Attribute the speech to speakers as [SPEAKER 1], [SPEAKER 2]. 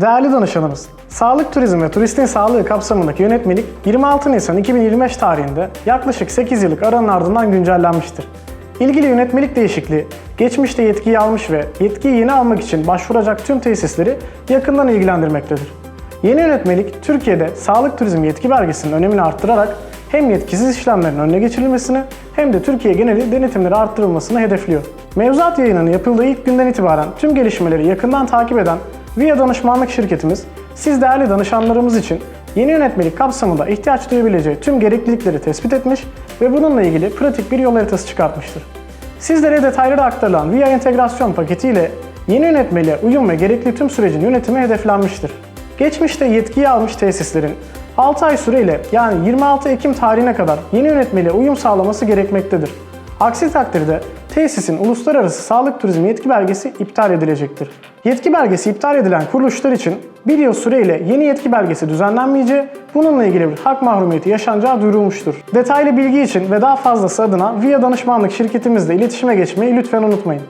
[SPEAKER 1] Değerli danışanımız, sağlık turizm ve turistin sağlığı kapsamındaki yönetmelik 26 Nisan 2025 tarihinde yaklaşık 8 yıllık aranın ardından güncellenmiştir. İlgili yönetmelik değişikliği, geçmişte yetkiyi almış ve yetkiyi yeni almak için başvuracak tüm tesisleri yakından ilgilendirmektedir. Yeni yönetmelik, Türkiye'de sağlık turizm yetki belgesinin önemini arttırarak hem yetkisiz işlemlerin önüne geçirilmesini hem de Türkiye geneli denetimleri arttırılmasını hedefliyor. Mevzuat yayınının yapıldığı ilk günden itibaren tüm gelişmeleri yakından takip eden VIA danışmanlık şirketimiz, siz değerli danışanlarımız için yeni yönetmelik kapsamında ihtiyaç duyabileceği tüm gereklilikleri tespit etmiş ve bununla ilgili pratik bir yol haritası çıkartmıştır. Sizlere detayları aktarılan VIA entegrasyon paketiyle yeni yönetmeliğe uyum ve gerekli tüm sürecin yönetimi hedeflenmiştir. Geçmişte yetkiyi almış tesislerin 6 ay süreyle yani 26 Ekim tarihine kadar yeni yönetmeliğe uyum sağlaması gerekmektedir. Aksi takdirde tesisin uluslararası sağlık turizmi yetki belgesi iptal edilecektir. Yetki belgesi iptal edilen kuruluşlar için bir yıl süreyle yeni yetki belgesi düzenlenmeyeceği, bununla ilgili bir hak mahrumiyeti yaşanacağı duyurulmuştur. Detaylı bilgi için ve daha fazlası adına VIA danışmanlık şirketimizle iletişime geçmeyi lütfen unutmayın.